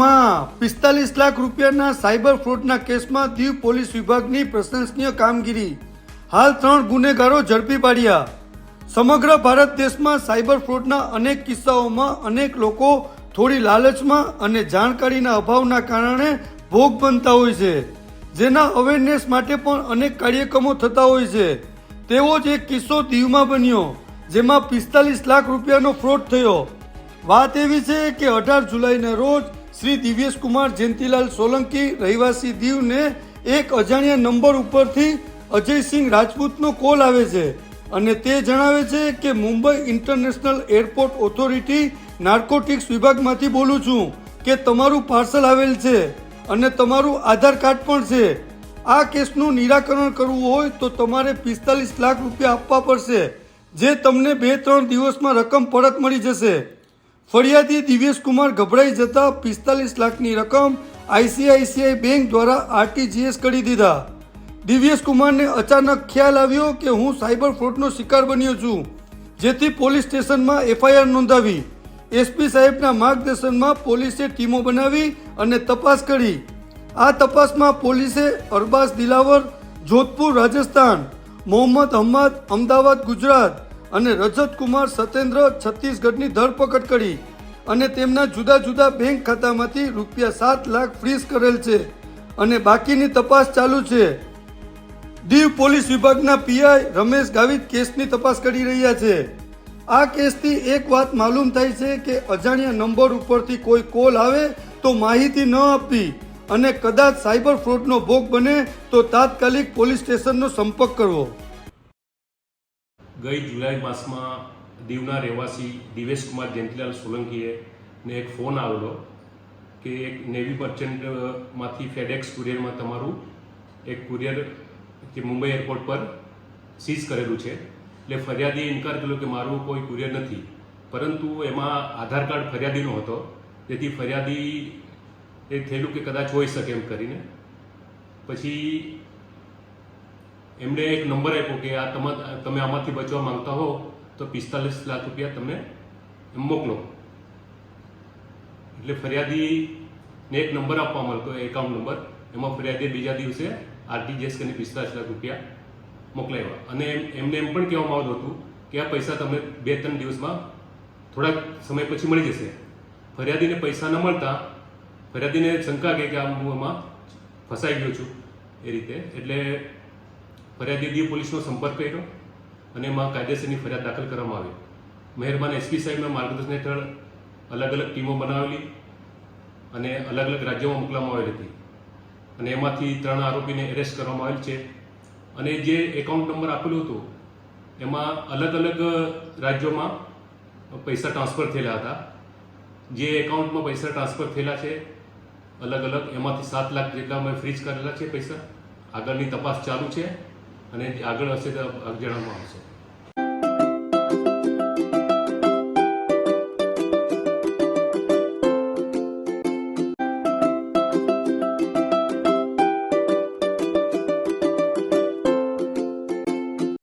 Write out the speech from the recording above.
દીવમાં પિસ્તાલીસ લાખ રૂપિયાના સાયબર ફ્રોડના કેસમાં દીવ પોલીસ વિભાગની પ્રશંસનીય કામગીરી. હાલ ત્રણ ગુનેગારો ઝડપી પાડ્યા. સમગ્ર ભારત દેશમાં સાયબર ફ્રોડના અનેક કિસ્સાઓમાં અનેક લોકો થોડી લાલચમાં અને જાણકારીના અભાવના કારણે ભોગ બનતા હોય છે. જેના અવેરનેસ માટે પણ અનેક કાર્યક્રમો થતા હોય છે. તેવો જ એક કિસ્સો દીવમાં બન્યો, જેમાં પિસ્તાલીસ લાખ રૂપિયાનો ફ્રોડ થયો. વાત એવી છે કે અઢાર જુલાઈના રોજ શ્રી દિવ્યેશ કુમાર જયંતિલાલ સોલંકી રહેવાસી દીવને એક અજાણ્યા નંબર ઉપરથી અજયસિંહ રાજપૂતનો કોલ આવે છે અને તે જણાવે છે કે Mumbai international airport authority narcotics વિભાગમાંથી બોલું છું કે તમારું પાર્સલ આવેલ છે અને તમારું આધાર કાર્ડ પણ છે. આ કેસનું નિરાકરણ કરવું હોય તો તમારે પિસ્તાલીસ લાખ રૂપિયા આપવા પડશે, જે તમને બે ત્રણ દિવસમાં રકમ પરત મળી જશે. ફરિયાદી દિવ્યેશ કુમાર ગભરાઈ જતા પિસ્તાલીસ લાખની રકમ આઈસીઆઈસીઆઈ બેંક દ્વારા આરટીજીએસ કરી દીધા. દિવ્યેશ કુમારને અચાનક ખ્યાલ આવ્યો કે હું સાયબર ફ્રોડનો શિકાર બન્યો છું, જેથી પોલીસ સ્ટેશનમાં એફઆઈઆર નોંધાવી. એસપી સાહેબના માર્ગદર્શનમાં પોલીસે ટીમો બનાવી અને તપાસ કરી. આ તપાસમાં પોલીસે અરબાઝ દિલાવર, જોધપુર, રાજસ્થાન, મોહમ્મદ હમ્મદ, અમદાવાદ, ગુજરાત અને રજત કુમાર સત્યેન્દ્ર છત્તીસગઢની ધરપકડ કરી અને તેમના જુદા જુદા બેંક ખાતામાંથી રૂપિયા સાત લાખ ફ્રીઝ કરેલ છે અને બાકીની તપાસ ચાલુ છે. દીવ પોલીસ વિભાગના પીઆઈ રમેશ ગાવિત કેસની તપાસ કરી રહ્યા છે. આ કેસથી એક વાત માલુમ થાય છે કે અજાણ્યા નંબર ઉપરથી કોઈ કોલ આવે તો માહિતી ન આપવી અને કદાચ સાયબર ફ્રોડનો ભોગ બને તો તાત્કાલિક પોલીસ સ્ટેશનનો સંપર્ક કરવો. ગઈ જુલાઈ માસમાં દીવના રહેવાસી દિવેશકુમાર જયંતિલાલ સોલંકીએ ને એક ફોન આવેલો કે એક નેવી મર્ચન્ટમાંથી ફેડેક્સ કુરિયરમાં તમારું એક કુરિયર જે મુંબઈ એરપોર્ટ પર સીઝ કરેલું છે. એટલે ફરિયાદીએ ઇન્કાર કર્યો કે મારું કોઈ કુરિયર નથી. પરંતુ એમાં આધાર કાર્ડ ફરિયાદીનો હતો. તેથી ફરિયાદી એ થયેલું કે કદાચ હોઈ શકે એમ કરીને. પછી એમણે એક નંબર આપ્યો કે આ તમા તમે આમાંથી બચવા માંગતા હો, તો પિસ્તાલીસ લાખ રૂપિયા તમે એમ મોકલો. એટલે ફરિયાદીને એક નંબર આપવામાં આવ્યો એકાઉન્ટ નંબર એમાં ફરિયાદીએ બીજા દિવસે આરટીજીએસ કરીને પિસ્તાલીસ લાખ રૂપિયા મોકલાવ્યા. અને એમને એમ પણ કહેવામાં આવતું હતું કે આ પૈસા તમને બે ત્રણ દિવસમાં થોડાક સમય પછી મળી જશે. ફરિયાદીને પૈસા ન મળતા ફરિયાદીને શંકા કે કે આ હું એમાં ફસાઈ ગયો છું એ રીતે. એટલે ફરિયાદી દીવ પોલીસનો સંપર્ક કર્યો અને એમાં કાયદેસરની ફરિયાદ દાખલ કરવામાં આવી. મહેરબાન એસપી સાહેબના માર્ગદર્શન હેઠળ અલગ અલગ ટીમો બનાવેલી અને અલગ અલગ રાજ્યોમાં મોકલવામાં આવેલી હતી. અને એમાંથી ત્રણ આરોપીને એરેસ્ટ કરવામાં આવેલ છે. અને જે એકાઉન્ટ નંબર આપેલું હતું, એમાં અલગ અલગ રાજ્યોમાં પૈસા ટ્રાન્સફર થયેલા હતા. જે એકાઉન્ટમાં પૈસા ટ્રાન્સફર થયેલા છે, અલગ અલગ એમાંથી સાત લાખ જેટલા અમે ફ્રીઝ કરેલા છે પૈસા. આગળની તપાસ ચાલુ છે. અને આગળ હશે તો જણાવવામાં આવશે.